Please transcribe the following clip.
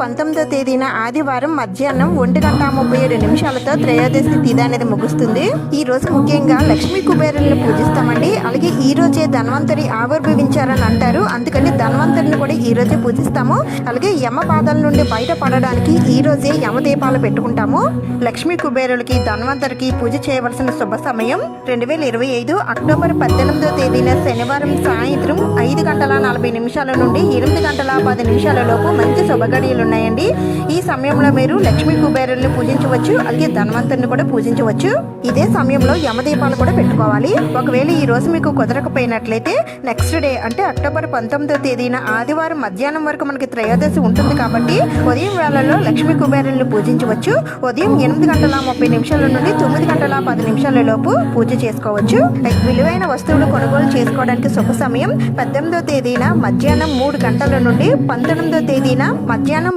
పంతొమ్మిదో తేదీన ఆదివారం మధ్యాహ్నం ఒంటి గంట ముప్పై ఏడు నిమిషాలతో త్రయోదశి తిథి అనేది ముగుస్తుంది. ఈ రోజు ముఖ్యంగా లక్ష్మీ కుబేరులను పూజిస్తామండి. అలాగే ఈ రోజే ధన్వంతరి ఆవిర్భవించారని అంటారు. అందుకని ధన్వంతరిని కూడా ఈ రోజే పూజిస్తాము. అలాగే యమ బాధల నుండి బయటపడడానికి ఈ రోజే యమ దీపాలు పెట్టుకుంటాము. లక్ష్మీ కుబేరులకి ధన్వంతరికి పూజ చేయవలసిన శుభ సమయం రెండు వేల ఇరవై ఐదు అక్టోబర్ పద్దెనిమిదో తేదీన శనివారం సాయంత్రం ఐదు గంటల నలభై నిమిషాల నుండి ఎనిమిది గంటల పది నిమిషాల లోపు మంచి శుభగడియలు ఉన్నాయండి. ఈ సమయంలో మీరు లక్ష్మీ కుబేరుల్ని పూజించవచ్చు అలాగే ధన్వంతరిని కూడా పూజించవచ్చు. ఇదే సమయంలో యమదీపాలు కూడా పెట్టుకోవాలి. ఒకవేళ ఈ రోజు మీకు కుదరకపోయినట్లయితే నెక్స్ట్ డే అంటే అక్టోబర్ పంతొమ్మిదో తేదీన ఆదివారం మధ్యాహ్నం వరకు మనకి త్రయోదశి ఉంటుంది కాబట్టి ఉదయం వేళల్లో లక్ష్మీ కుబేరుల్ని పూజించవచ్చు. ఉదయం ఎనిమిది గంటల ముప్పై నిమిషాల నుండి తొమ్మిది గంటల పది నిమిషాల లోపు పూజ చేసుకోవచ్చు. విలువైన వస్తువులు కొనుగోలు చేసుకోవడానికి శుభ సమయం పద్దెనిమిదో తేదీన మధ్యాహ్నం మూడు గంటల నుండి పంతొమ్మిదో తేదీన మధ్యాహ్నం